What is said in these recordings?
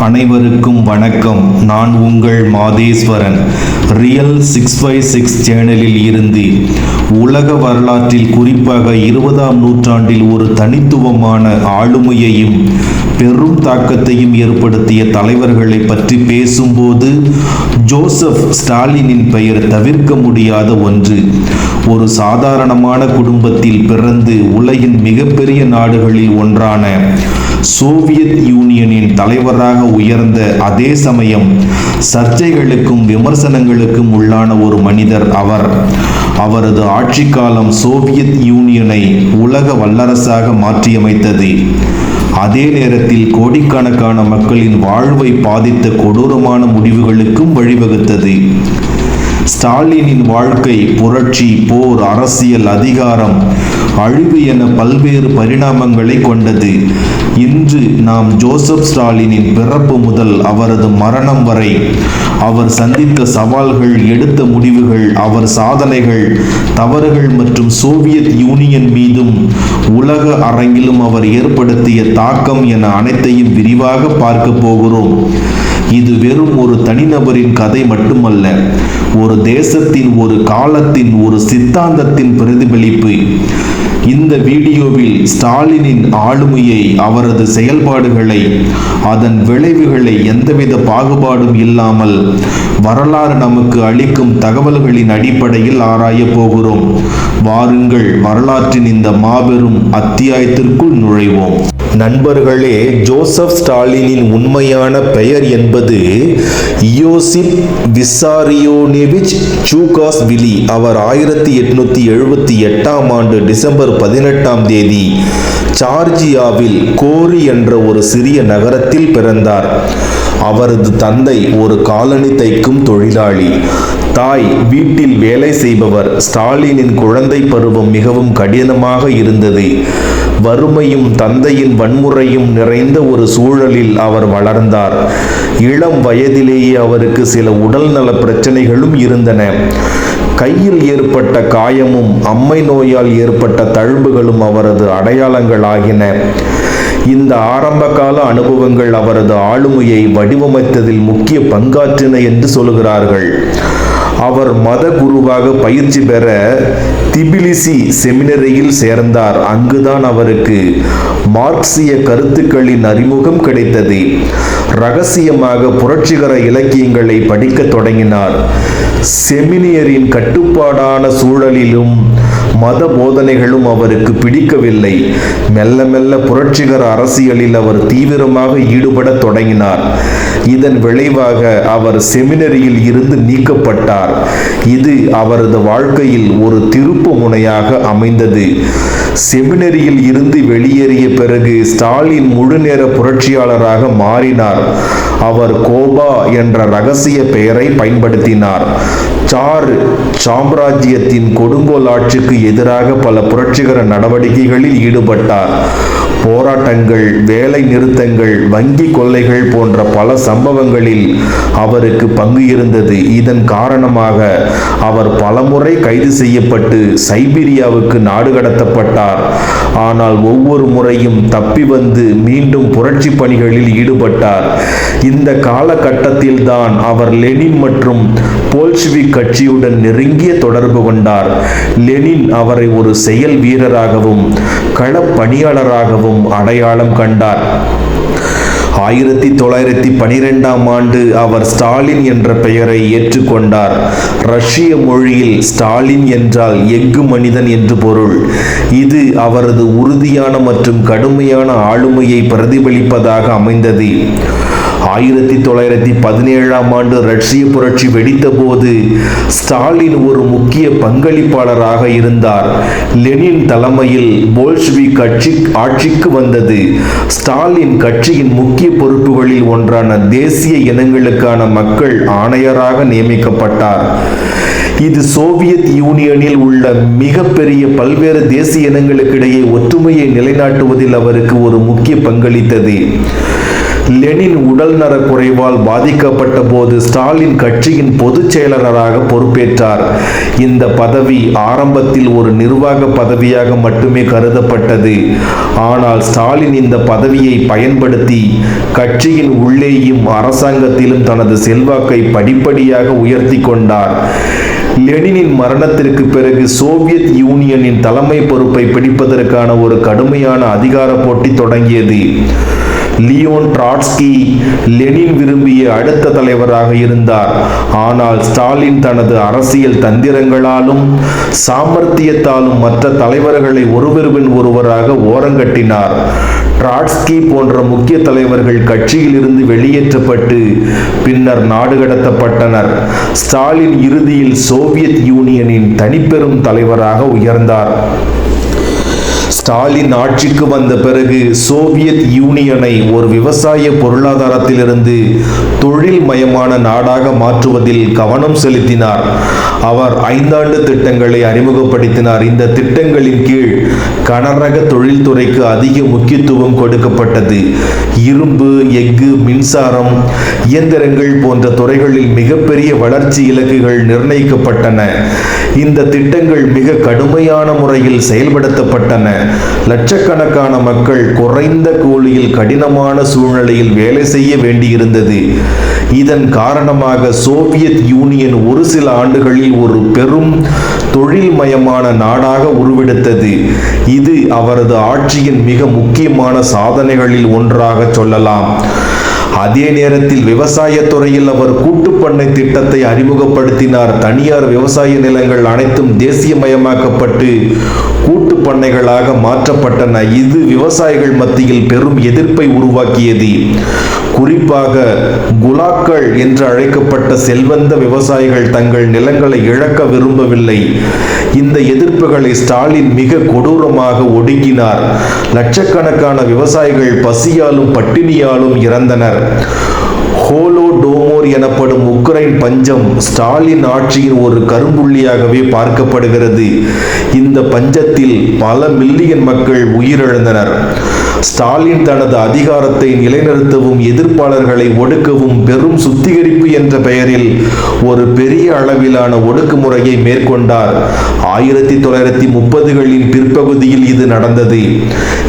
அனைவருக்கும் வணக்கம். நான் உங்கள் Matheswaran. Real six five six சேனலில் இருந்து உலக வரலாற்றில் குறிப்பாக இருபதாம் நூற்றாண்டில் ஒரு தனித்துவமான ஆளுமையையும் பெரும் தாக்கத்தையும் ஏற்படுத்திய தலைவர்களை பற்றி பேசும்போது ஜோசப் ஸ்டாலினின் பெயர் தவிர்க்க முடியாத ஒன்று. ஒரு சாதாரணமான குடும்பத்தில் பிறந்து உலகின் மிகப்பெரிய நாடுகளில் ஒன்றான சோவியத் யூனியனின் தலைவராக உயர்ந்த அதே சமயம் சர்ச்சைகளுக்கும் விமர்சனங்களுக்கும் உள்ளான ஒரு மனிதர் அவர். அவரது ஆட்சி காலம் சோவியத் யூனியனை உலக வல்லரசாக மாற்றியமைத்தது. அதே நேரத்தில் கோடிக்கணக்கான மக்களின் வாழ்வை பாதித்த கொடூரமான முடிவுகளுக்கும் வழிவகுத்தது. ஸ்டாலினின் வாழ்க்கை புரட்சி போர் அரசியல் அதிகாரம் அழிவு என பல்வேறு பரிணாமங்களை கொண்டது. இன்று நாம் ஜோசப் ஸ்டாலினின் பிறப்பு முதல் அவரது மரணம் வரை அவர் சந்தித்த சவால்கள் எடுத்த முடிவுகள் அவர் சாதனைகள் தவறுகள் மற்றும் சோவியத் யூனியன் மீதும் உலக அரங்கிலும் அவர் ஏற்படுத்திய தாக்கம் என அனைத்தையும் விரிவாக பார்க்க போகிறோம். இது வெறும் ஒரு தனிநபரின் கதை மட்டுமல்ல ஒரு தேசத்தின் ஒரு காலத்தின் ஒரு சித்தாந்தத்தின் பிரதிபலிப்பு. இந்த வீடியோவில் ஸ்டாலினின் ஆளுமையை அவரது செயல்பாடுகளை அதன் விளைவுகளை எந்தவித பாகுபாடும் இல்லாமல் வரலாறு நமக்கு அளிக்கும் தகவல்களின் அடிப்படையில் ஆராயப் போகிறோம். வாருங்கள் வரலாற்றின் இந்த மாபெரும் அத்தியாயத்திற்குள் நுழைவோம். நண்பர்களே ஜோசப் ஸ்டாலினின் உண்மையான பெயர் என்பது இயோசிப் விசாரியோனேவிச் சூகாஸ் விலி அவர் ஆயிரத்தி எட்நூத்தி எழுபத்தி எட்டாம் ஆண்டு டிசம்பர் பதினெட்டாம் தேதி ஜார்ஜியாவில் கோரி என்ற ஒரு சிறிய நகரத்தில் பிறந்தார். அவரது தந்தை ஒரு காலனி தைக்கும் தொழிலாளி. தாய் வீட்டில் வேலை செய்பவர். ஸ்டாலினின் குழந்தை பருவம் மிகவும் கடினமாக இருந்தது. வறுமையும் தந்தையின் வன்முறையும் நிறைந்த ஒரு சூழலில் அவர் வளர்ந்தார். இளம் வயதிலேயே அவருக்கு சில உடல்நல பிரச்சனைகளும் இருந்தன. கையில் ஏற்பட்ட காயமும் அம்மை நோயால் ஏற்பட்ட தழும்புகளும் அவரது அடையாளங்களாகின. இந்த ஆரம்பகால அனுபவங்கள் அவரது ஆளுமையை வடிவமைத்ததில் முக்கிய பங்காற்றின என்று சொல்கிறார்கள் அவர் மத குருவாக பயிற்சி பெற திபிலிசி செமினரியில் சேர்ந்தார். அங்குதான் அவருக்கு மார்க்சிய கருத்துக்களின் அறிமுகம் கிடைத்தது. ரகசியமாக புரட்சிகர இலக்கியங்களை படிக்கத் தொடங்கினார். செமினியரின் கட்டுப்பாடான சூழலிலும் மத போதனைகளும் அவருக்கு பிடிக்கவில்லை. மெல்ல மெல்ல புரட்சிகர அரசியலில் அவர் தீவிரமாக ஈடுபடத் தொடங்கினார். இதன் விளைவாக அவர் செமினரியில் இருந்து நீக்கப்பட்டார். இது அவரது வாழ்க்கையில் ஒரு திருப்பு முனையாக அமைந்தது. செமினரியில் இருந்து வெளியேறிய பிறகு ஸ்டாலின் முழுநேர புரட்சியாளராக மாறினார். அவர் கோபா என்ற ரகசிய பெயரை பயன்படுத்தினார். சார் சாம்ராஜ்யத்தின் கொடுங்கோல் ஆட்சிக்கு எதிராக பல புரட்சிகர நடவடிக்கைகளில் ஈடுபட்டார். போராட்டங்கள் வேலை நிறுத்தங்கள் வங்கி கொள்ளைகள் போன்ற பல சம்பவங்களில் அவருக்கு பங்கு இருந்தது. இதன் காரணமாக அவர் பலமுறை கைது செய்யப்பட்டு சைபீரியாவுக்கு நாடு கடத்தப்பட்டார். ஆனால் ஒவ்வொரு முறையும் தப்பி வந்து மீண்டும் புரட்சி பணிகளில் ஈடுபட்டார். இந்த காலகட்டத்தில் தான் அவர் லெனின் மற்றும் போல்ஷ்விக் கட்சியுடன் நெருங்கிய தொடர்பு கொண்டார். லெனின் அவரை ஒரு செயல் வீரராகவும் களப்பணியாளராகவும் அடையாளம் கண்டார். ஆயிரத்தி தொள்ளாயிரத்தி பனிரெண்டாம் ஆண்டு அவர் ஸ்டாலின் என்ற பெயரை ஏற்றுக்கொண்டார். ரஷ்ய மொழியில் ஸ்டாலின் என்றால் எஃகு மனிதன் என்று பொருள். இது அவரது உறுதியான மற்றும் கடுமையான ஆளுமையை பிரதிபலிப்பதாக அமைந்தது. ஆயிரத்தி தொள்ளாயிரத்தி பதினேழாம் ஆண்டு ரஷ்ய புரட்சி வெடித்தபோது ஸ்டாலின் ஒரு முக்கிய பங்களிப்பாளராக இருந்தார். லெனின் தலைமையில் போல்ஷ்வி கட்சி ஆட்சிக்கு வந்தது. ஸ்டாலின் கட்சியின் முக்கிய பொறுப்புகளில் ஒன்றான தேசிய இனங்களுக்கான மக்கள் ஆணையராக நியமிக்கப்பட்டார். இது சோவியத் யூனியனில் உள்ள மிகப்பெரிய பல்வேறு தேசிய இனங்களுக்கிடையே ஒற்றுமையை நிலைநாட்டுவதில் அவருக்கு ஒரு முக்கிய பங்களித்தது. லெனின் உடல்நலக் குறைவால் பாதிக்கப்பட்ட போது ஸ்டாலின் கட்சியின் பொதுச் செயலாளராக பொறுப்பேற்றார். இந்த பதவி ஆரம்பத்தில் ஒரு நிர்வாக பதவியாக மட்டுமே கருதப்பட்டது. ஆனால் ஸ்டாலின் இந்த பதவியை பயன்படுத்தி கட்சியின் உள்ளேயும் அரசாங்கத்திலும் தனது செல்வாக்கை படிப்படியாக உயர்த்தி கொண்டார். லெனினின் மரணத்திற்கு பிறகு சோவியத் யூனியனின் தலைமை பொறுப்பை பிடிப்பதற்கான ஒரு கடுமையான அதிகார போட்டி தொடங்கியது. லியோன் ட்ராட்ஸ்கி லெனின் விரும்பிய அடுத்த தலைவராக இருந்தார். ஆனால் ஸ்டாலின் தனது அரசியல் தந்திரங்களாலும் சாமர்த்தியத்தாலும் மற்ற தலைவர்களை ஒருவருவின் ஒருவராக ஓரங்கட்டினார். ட்ராட்ஸ்கி போன்ற முக்கிய தலைவர்கள் கட்சியில் இருந்து வெளியேற்றப்பட்டு பின்னர் நாடு கடத்தப்பட்டனர். ஸ்டாலின் இறுதியில் சோவியத் யூனியனின் தனிப்பெரும் தலைவராக உயர்ந்தார். ஸ்டாலின் ஆட்சிக்கு வந்த பிறகு சோவியத் யூனியனை ஒரு விவசாய பொருளாதாரத்திலிருந்து தொழில் மயமான நாடாக மாற்றுவதில் கவனம் செலுத்தினார். அவர் ஐந்தாண்டு திட்டங்களை அறிமுகப்படுத்தினார். இந்த திட்டங்களின் கீழ் கனரக தொழில்துறைக்கு அதிக முக்கியத்துவம் கொடுக்கப்பட்டது. இரும்பு எஃகு மின்சாரம் இயந்திரங்கள் போன்ற துறைகளில் மிகப்பெரிய வளர்ச்சி இலக்குகள் நிர்ணயிக்கப்பட்டன. இந்த திட்டங்கள் மிக கடுமையான முறையில் செயல்படுத்தப்பட்டன. லட்சக்கணக்கான மக்கள் குறைந்த கூலியில் கடினமான சூழ்நிலையில் வேலை செய்ய வேண்டியிருந்தது. இதன் காரணமாக சோவியத் யூனியன் ஒரு சில ஆண்டுகளில் ஒரு பெரும் தொழில்மயமான நாடாக உருவெடுத்தது. இது அவரது ஆட்சியின் மிக முக்கியமான சாதனைகளில் ஒன்றாக சொல்லலாம். அதே நேரத்தில் விவசாய துறையில் அவர் கூட்டுப்பண்ணை திட்டத்தை அறிமுகப்படுத்தினார். தனியார் விவசாய நிலங்கள் அனைத்தும் தேசியமயமாக்கப்பட்டு கூட்டு பண்ணைகளாக மாற்றப்பட்டன. இது விவசாயிகள் மத்தியில் பெரும் எதிர்ப்பை உருவாக்கியது. குறிப்பாக குலாக்கள் என்று அழைக்கப்பட்ட செல்வந்த விவசாயிகள் தங்கள் நிலங்களை இழக்க விரும்பவில்லை. இந்த எதிர்ப்புகளை ஸ்டாலின் மிக கொடூரமாக ஒடுங்கினார் லட்சக்கணக்கான விவசாயிகள் பசியாலும் பட்டினியாலும் இறந்தனர். ஹோலோடோமோர் எனப்படும் உக்ரைன் பஞ்சம் ஸ்டாலின் ஆட்சியின் ஒரு கரும்புள்ளியாகவே பார்க்கப்படுகிறது. இந்த பஞ்சத்தில் பல மில்லியன் மக்கள் உயிரிழந்தனர். ஸ்டாலின் தனது அதிகாரத்தை நிலைநிறுத்தவும் எதிர்ப்பாளர்களை ஒடுக்கவும் பெரும் சுத்திகரிப்பு என்ற பெயரில் ஒரு பெரிய அளவிலான ஒடுக்குமுறையை மேற்கொண்டார். ஆயிரத்தி தொள்ளாயிரத்தி முப்பதுகளின் பிற்பகுதியில் இது நடந்தது.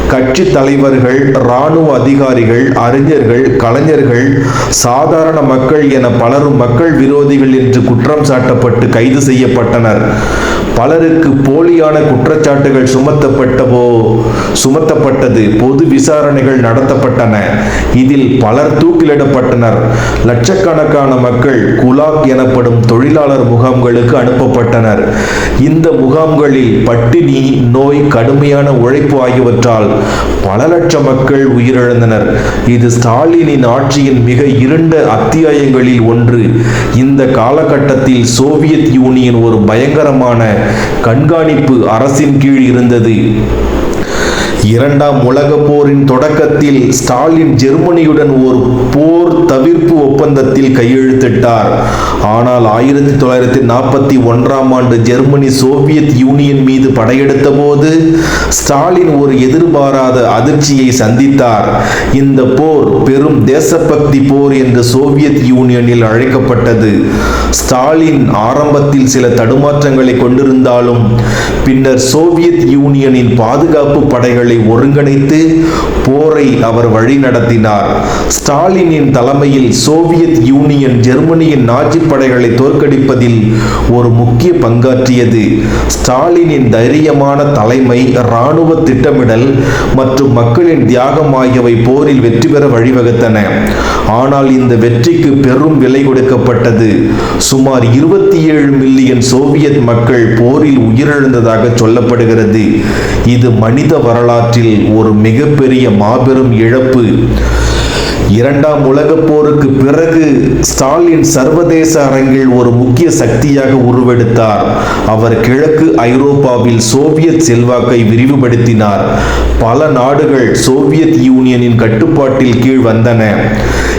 கட்சி தலைவர்கள் இராணுவ அதிகாரிகள் அறிஞர்கள் கலைஞர்கள் சாதாரண மக்கள் என பலரும் மக்கள் விரோதிகள் என்று குற்றம் சாட்டப்பட்டு கைது செய்யப்பட்டனர். பலருக்கு போலியான குற்றச்சாட்டுகள் சுமத்தப்பட்டவோ சுமத்தப்பட்டது. பொது விசாரணைகள் நடத்தப்பட்டன. இதில் பலர் தூக்கிலிடப்பட்டனர். லட்சக்கணக்கான மக்கள் குலாக் எனப்படும் தொழிலாளர் முகாம்களுக்கு அனுப்பப்பட்டனர். இந்த முகாம்களில் பட்டினி நோய் கடுமையான உழைப்பு ஆகியவற்றால் பல லட்சம் மக்கள் உயிரிழந்தனர். இது ஸ்டாலினின் ஆட்சியின் மிக இருண்ட அத்தியாயங்களில் ஒன்று. இந்த காலகட்டத்தில் சோவியத் யூனியன் ஒரு பயங்கரமான கண்காணிப்பு அரசின் கீழ் இருந்தது. இரண்டாம் உலக போரின் தொடக்கத்தில் ஸ்டாலின் ஜெர்மனியுடன் ஒரு போர் தவிர்ப்பு ஒப்பந்தத்தில் கையெழுத்திட்டார். ஆனால் ஆயிரத்தி தொள்ளாயிரத்தி நாற்பத்தி ஒன்றாம் ஆண்டு ஜெர்மனி சோவியத் யூனியன் மீது படையெடுத்த போது ஸ்டாலின் ஒரு எதிர்பாராத அதிர்ச்சியை சந்தித்தார். இந்த போர் பெரும் தேசபக்தி போர் என்று சோவியத் யூனியனில் அழைக்கப்பட்டது. ஸ்டாலின் ஆரம்பத்தில் சில தடுமாற்றங்களை கொண்டிருந்தாலும் பின்னர் சோவியத் யூனியனின் பாதுகாப்பு படைகள் ஒருங்கிணைத்து போரை அவர் வழிநடத்தினார். ஸ்டாலினின் தலைமையில் சோவியத் யூனியன் ஜெர்மனியின் நாஜி படைகளை தோற்கடிப்பதில் ஒரு முக்கிய பங்காற்றியது. ஸ்டாலினின் தைரியமான தலைமை இராணுவ திட்டமிடல் மற்றும் மக்களின் தியாகம் ஆகியவை போரில் வெற்றி பெற வழிவகுத்தன. ஆனால் இந்த வெற்றிக்கு பெரும் விலை கொடுக்கப்பட்டது. சுமார் இருபத்தி ஏழு மில்லியன் சோவியத் மக்கள் போரில் உயிரிழந்ததாக சொல்லப்படுகிறது. இது மனித வரலாறு வரலாற்றில் ஒரு மிகப்பெரிய மாபெரும் இழப்பு இரண்டாம் உலகப் போருக்கு பிறகு ஸ்டாலின் சர்வதேச அரங்கில் ஒரு முக்கிய சக்தியாக உருவெடுத்தார். அவர் கிழக்கு ஐரோப்பாவில் சோவியத் செல்வாக்கை விரிவுபடுத்தினார். பல நாடுகள் சோவியத் யூனியனின் கட்டுப்பாட்டில் கீழ் வந்தன.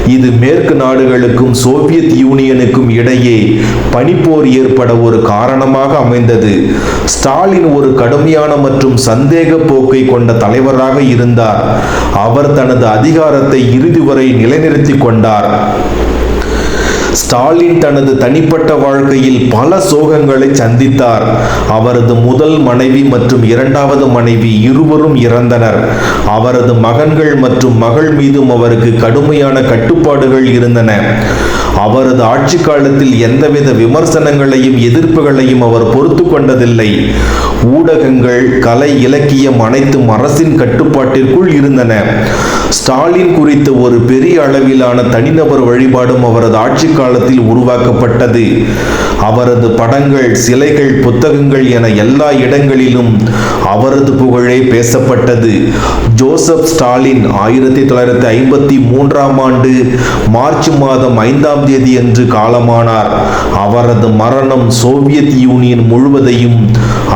இது மேற்கு நாடுகளுக்கும் சோவியத் யூனியனுக்கும் இடையே பனிப்போர் ஏற்பட ஒரு காரணமாக அமைந்தது. ஸ்டாலின் ஒரு கடுமையான மற்றும் சந்தேக போக்கை கொண்ட தலைவராக இருந்தார். அவர் தனது அதிகாரத்தை இறுதி வரை முறை நிலைநிறுத்திக் கொண்டார். ஸ்டாலின் தனது தனிப்பட்ட வாழ்க்கையில் பல சோகங்களை சந்தித்தார். அவரது முதல் மனைவி மற்றும் இரண்டாவது மனைவி இருவரும் இறந்தனர். அவரது மகன்கள் மற்றும் மகள் மீதும் அவருக்கு கடுமையான கட்டுப்பாடுகள் இருந்தன. அவரது ஆட்சி காலத்தில் எந்தவித விமர்சனங்களையும் எதிர்ப்புகளையும் அவர் பொறுத்து கொண்டதில்லை. ஊடகங்கள் கலை இலக்கியம் அனைத்தும் அரசின் கட்டுப்பாட்டிற்குள் இருந்தன. ஸ்டாலின் குறித்த ஒரு பெரிய அளவிலான தனிநபர் வழிபாடும் அவரது ஆட்சி காலத்தில் உருவாக்கப்பட்டது. அவரது படங்கள் சிலைகள் புத்தகங்கள் என எல்லா இடங்களிலும் அவரது புகழே பேசப்பட்டது. ஜோசப் ஸ்டாலின் ஆயிரத்தி தொள்ளாயிரத்தி ஐம்பத்தி மூன்றாம் ஆண்டு மார்ச் மாதம் ஐந்தாம் தேதி என்று காலமானார். அவரது மரணம் சோவியத் யூனியன் முழுவதையும்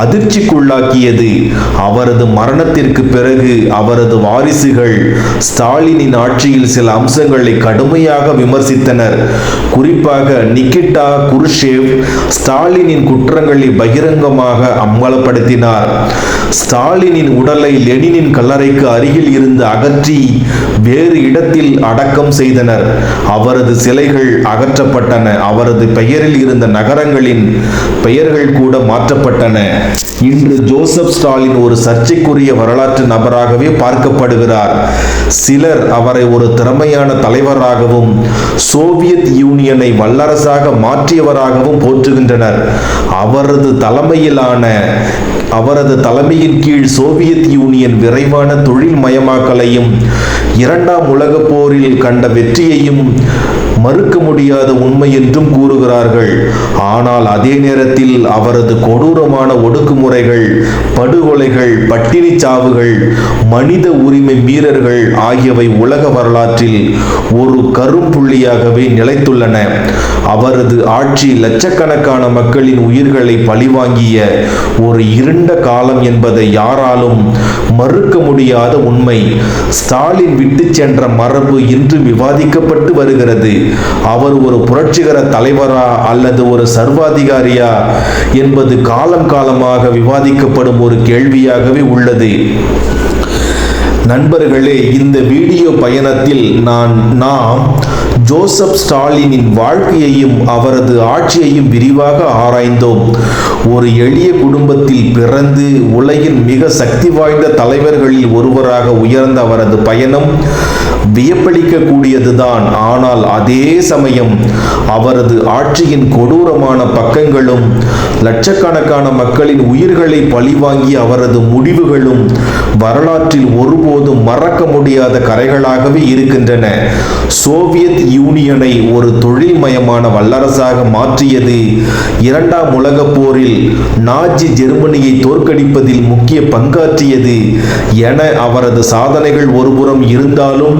அதிர்ச்சிக்குள்ளாக்கியது. அவரது மரணத்திற்கு பிறகு அவரது வாரிசுகள் ஸ்டாலினின் ஆட்சியில் சில அம்சங்களை கடுமையாக விமர்சித்தனர். குறிப்பாக நிக்கிட்டா குருஷேவ் ஸ்டாலினின் குற்றங்களை பகிரங்கமாக அம்பலப்படுத்தினார். ஸ்டாலினின் உடலை லெனினின் கல்லறைக்கு அருகில் இருந்து அகற்றி வேறு இடத்தில் அடக்கம் செய்தனர். அவரது சிலைகள் அகற்றப்பட்டன. அவரது பெயரில் இருந்த நகரங்களின் பெயர்கள் கூட மாற்றப்பட்டன. இன்று ஜோசப் ஸ்டாலின் ஒரு சர்ச்சைக்குரிய வரலாற்று நபராகவே பார்க்கப்படுகிறார். சிலர் அவரை ஒரு திறமையான தலைவராகவும் சோவியத் யூனியனை வல்லரசாக மாற்றியவராகவும் போற்றுகின்றனர். அவரது தலைமையிலான அவரது தலைமையின் கீழ் சோவியத் யூனியன் விரைவான தொழில் மயமாக்கலையும் இரண்டாம் உலகப் போரில் கண்ட வெற்றியையும் மறுக்க முடியாத உண்மை என்றும் கூறுகிறார்கள். ஆனால் அதே நேரத்தில் அவரது கொடூரமான ஒடுக்குமுறைகள் படுகொலைகள் பட்டினி சாவுகள் மனித உரிமை மீறல்கள் ஆகியவை உலக வரலாற்றில் ஒரு கரும்புள்ளியாகவே நிலைத்துள்ளன. அவரது ஆட்சி லட்சக்கணக்கான மக்களின் உயிர்களை பழிவாங்கிய ஒரு இருண்ட காலம் என்பதை யாராலும் மறுக்க முடியாத உண்மை. ஸ்டாலின் விட்டு சென்ற மரபு இன்று விவாதிக்கப்பட்டு வருகிறது. அவர் ஒரு புரட்சிகர தலைவரா அல்லது ஒரு சர்வாதிகாரியா என்பது காலம் காலமாக விவாதிக்கப்படும் ஒரு கேள்வியாகவே உள்ளது. நண்பர்களே இந்த வீடியோ பயணத்தில் நான் நாம் ஜோசப் ஸ்டாலினின் வாழ்க்கையையும் அவரது ஆட்சியையும் விரிவாக ஆராய்ந்தோம். ஒரு எளிய குடும்பத்தில் பிறந்து உலகின் மிக சக்தி வாய்ந்த தலைவர்களில் ஒருவராக உயர்ந்த அவரது பயணம் வியப்பளிக்கக்கூடியதுதான். ஆனால் அதே சமயம் அவரது ஆட்சியின் கொடூரமான பக்கங்களும் லட்சக்கணக்கான மக்களின் உயிர்களை பழிவாங்கிய அவரது முடிவுகளும் வரலாற்றில் ஒருபோதும் மறக்க முடியாத கரைகளாகவே இருக்கின்றன. சோவியத் யூனியனை ஒரு தொழில்மயமான வல்லரசாக மாற்றியது இரண்டாம் உலகப் போரில் நாஜி ஜெர்மனியை தோற்கடிப்பதில் முக்கிய பங்காற்றியது என அவரது சாதனைகள் ஒருபுறம் இருந்தாலும்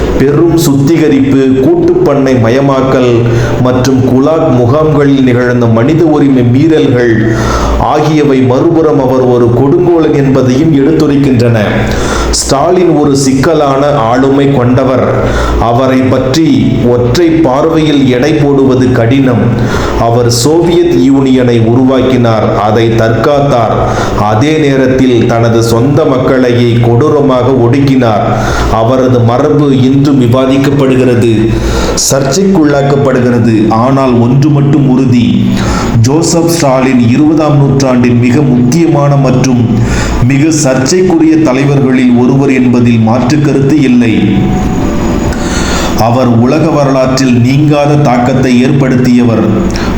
பெரும் சுத்திகரிப்பு கூட்டுப்பண்ணை மயமாக்கல் மற்றும் குலாக் முகாம்களில் நிகழ்ந்த மனித உரிமை மீறல்கள் ஆகியவை மறுபுறம் அவர் ஒரு கொடுங்கோலன் என்பதையும் எடுத்துரைக்கின்றன. ஸ்டாலின் ஒரு சிக்கலான ஆளுமை கொண்டவர். அவரை பற்றி ஒற்றை பார்வையில் எடை போடுவது கடினம். அவர் சோவியத் யூனியனை உருவாக்கினார் அதை தற்காத்தார். அதே நேரத்தில் தனது சொந்த மக்களையே கொடூரமாக ஒடுக்கினார். அவரது மரபு இன்று என்றும் விவாதிக்கப்படுகிறது சர்ச்சைக்குள்ளாக்கப்படுகிறது. ஆனால் ஒன்று மட்டும் உறுதி. ஜோசப் ஸ்டாலின் இருபதாம் நூற்றாண்டின் மிக முக்கியமான மற்றும் மிக சர்ச்சைக்குரிய தலைவர்களில் ஒருவர் என்பதில் மாற்று கருத்து இல்லை. அவர் உலக வரலாற்றில் நீங்காத தாக்கத்தை ஏற்படுத்தியவர்.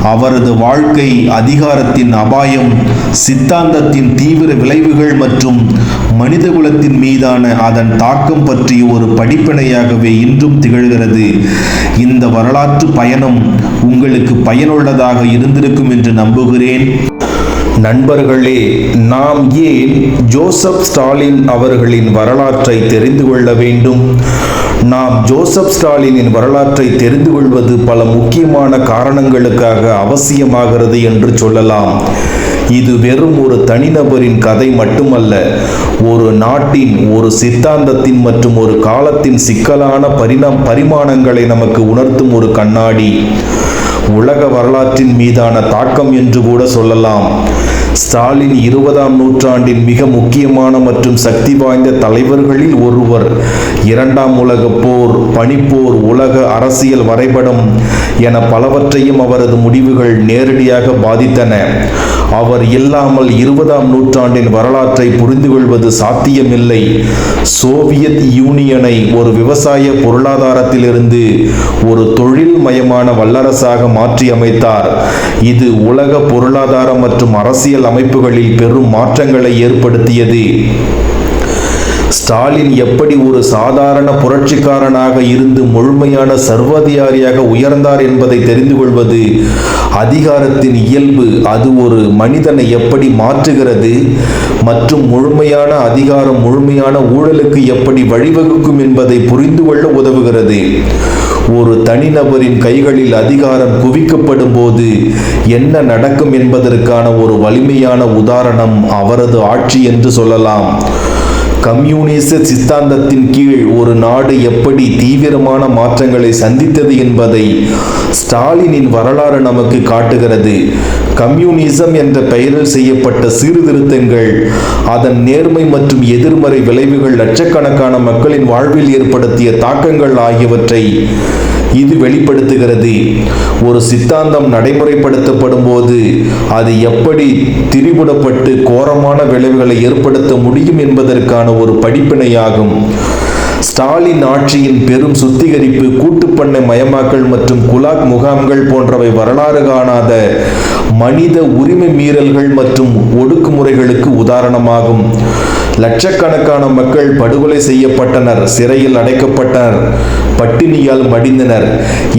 அவரது வாழ்க்கை அதிகாரத்தின் அபாயம் சித்தாந்தத்தின் தீவிர விளைவுகள் மற்றும் மனிதகுலத்தின் மீதான அதன் தாக்கம் பற்றிய ஒரு படிப்பினையாகவே இன்றும் திகழ்கிறது. இந்த வரலாற்று பயணம் உங்களுக்கு பயனுள்ளதாக இருந்திருக்கும் என்று நம்புகிறேன். நண்பர்களே நாம் ஏன் ஜோசப் ஸ்டாலின் அவர்களின் வரலாற்றை தெரிந்து கொள்ள வேண்டும்? நாம் ஜோசப் ஸ்டாலினின் வரலாற்றை தெரிந்து கொள்வது பல முக்கியமான காரணங்களுக்காக அவசியமாகிறது என்று சொல்லலாம். இது வெறும் ஒரு தனிநபரின் கதை மட்டுமல்ல ஒரு நாட்டின் ஒரு சித்தாந்தத்தின் மற்றும் ஒரு காலத்தின் சிக்கலான பரிணாம் பரிமாணங்களை நமக்கு உணர்த்தும் ஒரு கண்ணாடி. உலக வரலாற்றின் மீதான தாக்கம் என்று கூட சொல்லலாம். ஸ்டாலின் இருபதாம் நூற்றாண்டின் மிக முக்கியமான மற்றும் சக்தி வாய்ந்த தலைவர்களில் ஒருவர். இரண்டாம் உலகப் போர் பனிப்போர் உலக அரசியல் வரைபடம் என பலவற்றையும் அவரது முடிவுகள் நேரடியாக பாதித்தன. அவர் இல்லாமல் இருபதாம் நூற்றாண்டின் வரலாற்றை புரிந்து கொள்வது சாத்தியமில்லை. சோவியத் யூனியனை ஒரு விவசாய பொருளாதாரத்திலிருந்து ஒரு தொழில் மயமான வல்லரசாக மாற்றி அமைத்தார் இது உலக பொருளாதார மற்றும் அரசியல் அமைப்புகளில் பெரும் மாற்றங்களை ஏற்படுத்தியது. ஸ்டாலின் எப்படி ஒரு சாதாரண புரட்சிக்காரனாக இருந்து முழுமையான சர்வாதிகாரியாக உயர்ந்தார் என்பதை தெரிந்து கொள்வது அதிகாரத்தின் இயல்பு அது ஒரு மனிதனை எப்படி மாற்றுகிறது மற்றும் முழுமையான அதிகாரம் முழுமையான ஊழலுக்கு எப்படி வழிவகுக்கும் என்பதை புரிந்து கொள்ள உதவுகிறது. ஒரு தனிநபரின் கைகளில் அதிகாரம் குவிக்கப்படும் போது என்ன நடக்கும் என்பதற்கான ஒரு வலிமையான உதாரணம் அவரது ஆட்சி என்று சொல்லலாம். கம்யூனிச சித்தாந்தத்தின் கீழ் ஒரு நாடு எப்படி தீவிரமான மாற்றங்களை சந்தித்தது என்பதை ஸ்டாலினின் வரலாறு நமக்கு காட்டுகிறது. கம்யூனிசம் என்ற பெயரில் செய்யப்பட்ட சீர்திருத்தங்கள் அதன் நேர்மை மற்றும் எதிர்மறை விளைவுகள் லட்சக்கணக்கான மக்களின் வாழ்வில் ஏற்படுத்திய தாக்கங்கள் ஆகியவற்றை இது வெளிப்படுத்துகிறது. ஒரு சித்தாந்தம் நடைமுறைப்படுத்தப்படும் போது அது எப்படி திரிபுடப்பட்டு கோரமான விளைவுகளை ஏற்படுத்த முடியும் என்பதற்கான ஒரு படிப்பினையாகும். ஸ்டாலின் ஆட்சியின் பெரும் சுத்திகரிப்பு கூட்டுப்பண்ணை மயமாக்கல் மற்றும் குலாக் முகாம்கள் போன்றவை வரலாறு காணாத மனித உரிமை மீறல்கள் மற்றும் ஒடுக்குமுறைகளுக்கு உதாரணமாகும். லட்சக்கணக்கான மக்கள் படுகொலை செய்யப்பட்டனர் சிறையில் அடைக்கப்பட்டனர் பட்டினியால் மடிந்தனர்.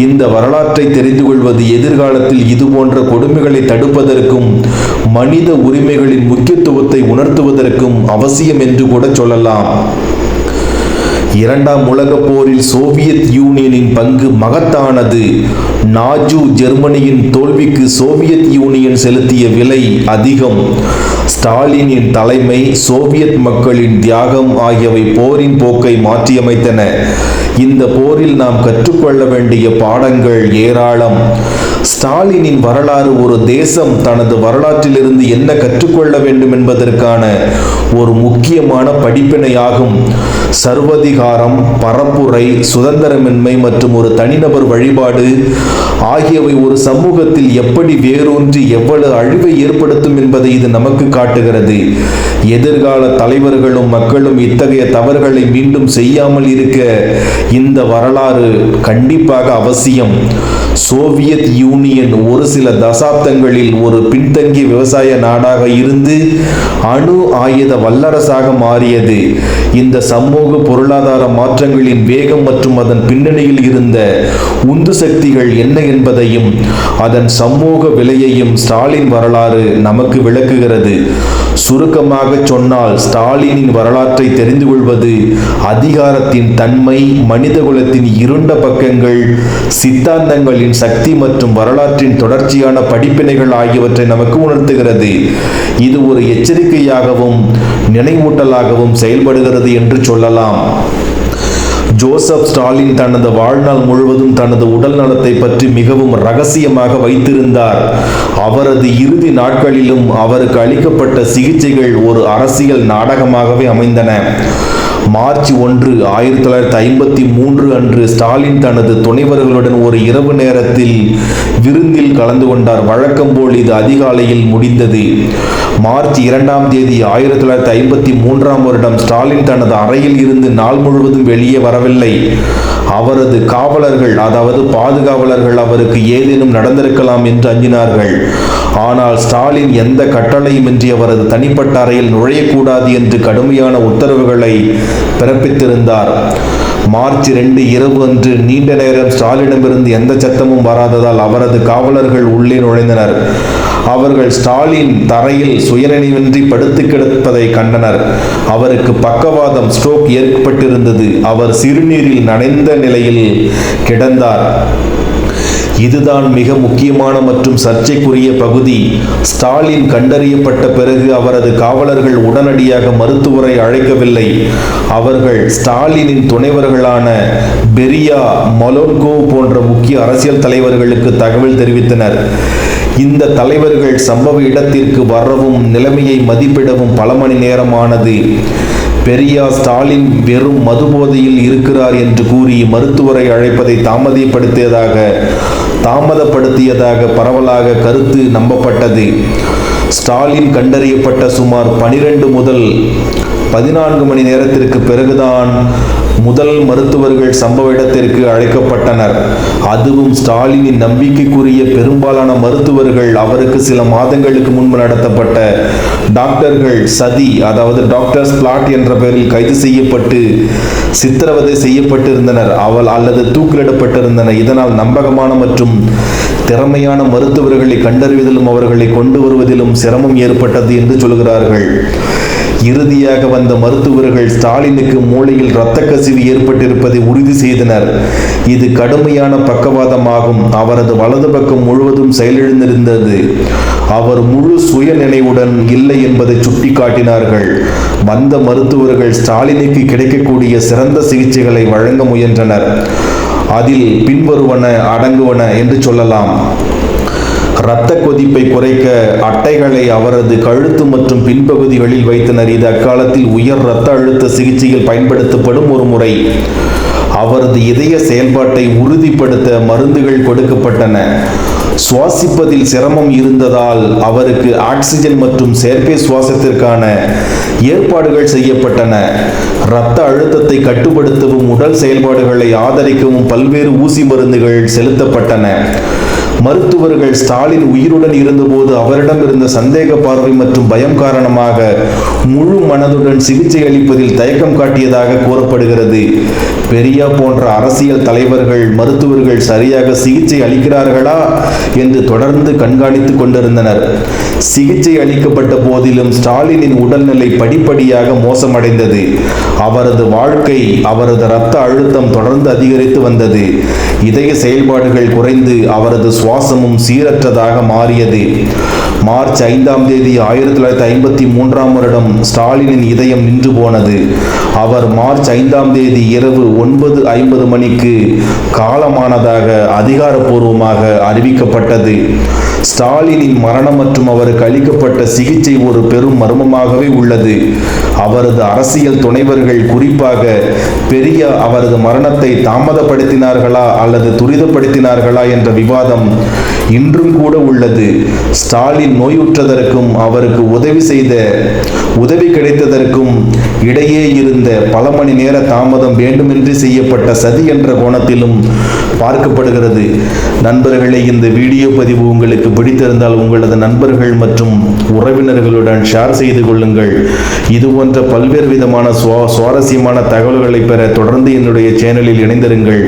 இந்த வரலாற்றை தெரிந்து கொள்வது எதிர்காலத்தில் இதுபோன்ற கொடுமைகளை தடுப்பதற்கும் மனித உரிமைகளின் முக்கியத்துவத்தை உணர்த்துவதற்கும் அவசியம் என்று கூட சொல்லலாம். இரண்டாம் உலகப் போரில் சோவியத் யூனியனின் பங்கு மகத்தானது. நாஜு ஜெர்மனியின் தோல்விக்கு சோவியத் யூனியன் செலுத்திய விலை அதிகம். ஸ்டாலினின் தலைமை சோவியத் மக்களின் தியாகம் ஆகியவை போரின் போக்கை மாற்றியமைத்தன. இந்த போரில் நாம் கற்றுக்கொள்ள வேண்டிய பாடங்கள் ஏராளம். ஸ்டாலினின் வரலாறு ஒரு தேசம் தனது வரலாற்றிலிருந்து என்ன கற்றுக்கொள்ள வேண்டும் என்பதற்கான ஒரு முக்கியமான படிப்பினையாகும். சர்வதிகாரம் பரப்புரை சுதந்திரமின்மை மற்றும் ஒரு தனிநபர் வழிபாடு ஆகியவை ஒரு சமூகத்தில் எப்படி வேரூன்றி எவ்வளவு அழிவை ஏற்படுத்தும் என்பதை இது நமக்கு காட்டுகிறது. எதிர்கால தலைவர்களும் மக்களும் இத்தகைய தவறுகளை மீண்டும் செய்யாமல் இருக்க இந்த வரலாறு கண்டிப்பாக அவசியம். சோவியத் யூனியன் ஒரு சில தசாப்தங்களில் ஒரு பின்தங்கிய விவசாய நாடாக இருந்து அணு ஆயுத வல்லரசாக மாறியது. இந்த சமூக பொருளாதார மாற்றங்களின் வேகம் மற்றும் அதன் பின்னணியில் இருந்த உந்து சக்திகள் என்ன என்பதையும் அதன் சமூக விலையையும் ஸ்டாலின் வரலாறு நமக்கு விளக்குகிறது. சுருக்கமாக சொன்னால் ஸ்டாலினின் வரலாற்றை தெரிந்து கொள்வது அதிகாரத்தின் தன்மை மனிதகுலத்தின் இருண்ட பக்கங்கள் சித்தாந்தங்களின் சக்தி மற்றும் வரலாற்றின் தொடர்ச்சியான படிப்பினைகள் ஆகியவற்றை நமக்கு உணர்த்துகிறது. இது ஒரு எச்சரிக்கையாகவும் நினைவூட்டலாகவும் செயல்படுகிறது என்று சொல்லலாம். ஜோசப் ஸ்டாலின் தனது வாழ்நாள் முழுவதும் தனது உடல் நலத்தை பற்றி மிகவும் ரகசியமாக வைத்திருந்தார். அவரது இறுதி நாட்களிலும் அவருக்கு அளிக்கப்பட்ட சிகிச்சைகள் ஒரு அரசியல் நாடகமாகவே அமைந்தன. மார்ச் ஒன்று ஆயிரத்தி தொள்ளாயிரத்தி ஐம்பத்தி மூன்று அன்று ஸ்டாலின் தனது துணைவர்களுடன் ஒரு இரவு நேரத்தில் விருந்தில் கலந்து கொண்டார். வழக்கம் போல் இது அதிகாலையில் முடிந்தது. மார்ச் இரண்டாம் தேதி ஆயிரத்தி தொள்ளாயிரத்தி ஐம்பத்தி மூன்றாம் வருடம் ஸ்டாலின் தனது அறையில் இருந்து நாள் முழுவதும் வெளியே வரவில்லை. அவரது காவலர்கள் அதாவது பாதுகாவலர்கள் அவருக்கு ஏதேனும் நடந்திருக்கலாம் என்று அஞ்சினார்கள். ஆனால் ஸ்டாலின் எந்த கட்டளையுமின்றி அவரது தனிப்பட்ட அறையில் நுழையக்கூடாது என்று கடுமையான உத்தரவுகளை பிறப்பித்திருந்தார். மார்ச் ரெண்டு இரவு அன்று நீண்ட நேரம் ஸ்டாலினிடமிருந்து எந்த சத்தமும் வராததால் அவரது காவலர்கள் உள்ளே நுழைந்தனர். அவர்கள் ஸ்டாலின் தரையில் சுயநினைவின்றி படுத்து கிடப்பதை கண்டனர். அவருக்கு பக்கவாதம் ஸ்ட்ரோக் ஏற்பட்டிருந்தது. அவர் சிறுநீரில் நனைந்த நிலையில் கிடந்தார். இதுதான் மிக முக்கியமான மற்றும் சர்ச்சைக்குரிய பகுதி. ஸ்டாலின் கண்டறியப்பட்ட பிறகு அவரது காவலர்கள் உடனடியாக மருத்துவரை அழைக்கவில்லை. அவர்கள் ஸ்டாலினின் துணைவர்களான பெரியா மொலோன்கோ போன்ற முக்கிய அரசியல் தலைவர்களுக்கு தகவல் தெரிவித்தனர். இந்த தலைவர்கள் சம்பவ இடத்திற்கு வரவும் நிலைமையை மதிப்பிடவும் பல மணி நேரமானது. பெரியா ஸ்டாலின் வெறும் மதுபோதையில் இருக்கிறார் என்று கூறி மருத்துவரை அழைப்பதை தாமதப்படுத்தியதாக தாமதப்படுத்தியதாக பரவலாக கருத்து நம்பப்பட்டது. ஸ்டாலின் கண்டறியப்பட்ட சுமார் பனிரெண்டு முதல் பதினான்கு மணி நேரத்திற்கு பிறகுதான் முதல் மருத்துவர்கள் சம்பவ இடத்திற்கு அழைக்கப்பட்டனர். அதுவும் ஸ்டாலினின் நம்பிக்கைக்குரிய பெரும்பாலான மருத்துவர்கள் அவருக்கு சில மாதங்களுக்கு முன்பு நடத்தப்பட்ட டாக்டர்கள் சதி அதாவது டாக்டர்ஸ் பிளாட் என்ற பெயரில் கைது செய்யப்பட்டு சித்திரவதை செய்யப்பட்டிருந்தனர். அவள் அல்லது தூக்கிலிடப்பட்டிருந்தனர் இதனால் நம்பகமான மற்றும் திறமையான மருத்துவர்களை கண்டறிவதிலும் அவர்களை கொண்டு வருவதிலும் சிரமம் ஏற்பட்டது என்று சொல்கிறார்கள். இறுதியாக வந்த மருத்துவர்கள் ஸ்டாலினுக்கு மூளையில் இரத்த கசிவு ஏற்பட்டிருப்பதை உறுதி செய்தனர். இது கடுமையான பக்கவாதமாகும். அவரது வலது பக்கம் முழுவதும் செயலிழந்திருந்தது. அவர் முழு சுய நினைவுடன் இல்லை என்பதை சுட்டிக்காட்டினார்கள். வந்த மருத்துவர்கள் ஸ்டாலினுக்கு கிடைக்கக்கூடிய சிறந்த சிகிச்சைகளை வழங்க முயன்றனர். அதில் பின்வருவன அடங்குவன என்று சொல்லலாம். இரத்த கொதிப்பை குறைக்க அட்டைகளை அவரது கழுத்து மற்றும் பின்பகுதிகளில் வைத்தனர். இது அக்காலத்தில் உயர் இரத்த அழுத்த சிகிச்சையில் பயன்படுத்தப்படும் ஒரு முறை. அவரது இதய செயல்பாட்டை உறுதிப்படுத்த மருந்துகள் கொடுக்கப்பட்டன. சுவாசிப்பதில் சிரமம் இருந்ததால் அவருக்கு ஆக்சிஜன் மற்றும் செயற்கை சுவாசத்திற்கான ஏற்பாடுகள் செய்யப்பட்டன. இரத்த அழுத்தத்தை கட்டுப்படுத்தவும் உடல் செயல்பாடுகளை ஆதரிக்கவும் பல்வேறு ஊசி மருந்துகள் செலுத்தப்பட்டன. மருத்துவர்கள் ஸ்டாலின் உயிருடன் இருந்தபோது அவரிடம் இருந்த சந்தேக பார்வை மற்றும் பயம் காரணமாக முழு மனதுடன் சிகிச்சை அளிப்பதில் தயக்கம் காட்டியதாக கூறப்படுகிறது. பெரியா போன்ற அரசியல் தலைவர்கள் மருத்துவர்கள் சரியாக சிகிச்சை அளிக்கிறார்களா என்று தொடர்ந்து கண்காணித்துக் கொண்டிருந்தனர். சிகிச்சை அளிக்கப்பட்ட போதிலும் ஸ்டாலினின் உடல்நிலை படிப்படியாக மோசமடைந்தது. அவரது வாழ்க்கை அவரது இரத்த அழுத்தம் தொடர்ந்து அதிகரித்து வந்தது. இதய செயல்பாடுகள் குறைந்து அவரது சுவாசமும் சீரற்றதாக மாறியது. மார்ச் ஐந்தாம் தேதி ஆயிரத்தி தொள்ளாயிரத்தி ஐம்பத்தி மூன்றாம் வருடம் ஸ்டாலினின் இதயம் நின்று போனது. அவர் மார்ச் ஐந்தாம் தேதி இரவு ஒன்பது ஐம்பது மணிக்கு காலமானதாக அதிகாரப்பூர்வமாக அறிவிக்கப்பட்டது. ஸ்டாலினின் மரணம் மற்றும் அவருக்கு அளிக்கப்பட்ட சிகிச்சை ஒரு பெரும் மர்மமாகவே உள்ளது. அவரது அரசியல் துணைவர்கள் குறிப்பாக பெரிய அவரது மரணத்தை தாமதப்படுத்தினார்களா அல்லது துரிதப்படுத்தினார்களா என்ற விவாதம் இன்றும் கூட உள்ளது. ஸ்டாலின் நோயுற்றதற்கும் அவருக்கு உதவி செய்த உதவி கிடைத்ததற்கும் இடையே இருந்த பல மணி நேர தாமதம் வேண்டுமென்று செய்யப்பட்ட சதி என்ற கோணத்திலும் பார்க்கப்படுகிறது. நண்பர்களே இந்த வீடியோ பதிவு உங்களுக்கு பிடித்திருந்தால் உங்களது நண்பர்கள் மற்றும் உறவினர்களுடன் ஷேர் செய்து கொள்ளுங்கள். இது போன்ற பல்வேறு விதமான சுவாரஸ்யமான தகவல்களை பெற தொடர்ந்து என்னுடைய சேனலில் இணைந்திருங்கள்.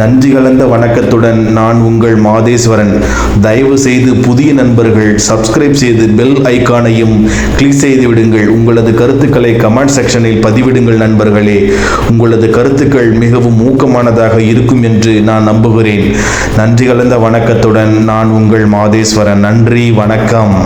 நன்றி கலந்த வணக்கத்துடன் நான் உங்கள் மாதேஸ்வரன். தயவு செய்து புதிய நண்பர்கள் சப்ஸ்கிரைப் செய்து பெல் ஐக்கானையும் கிளிக் செய்து விடுங்கள். உங்களது கருத்துக்களை கமெண்ட் செக்ஷனில் பதிவிடுங்கள் நண்பர்களே. உங்களது கருத்துக்கள் மிகவும் ஊக்கமானதாக இருக்கும் என்று நான் நம்புகிறேன். நன்றி கலந்த வணக்கத்துடன் நான் உங்கள் மாதேஸ்வரன். நன்றி வணக்கம்.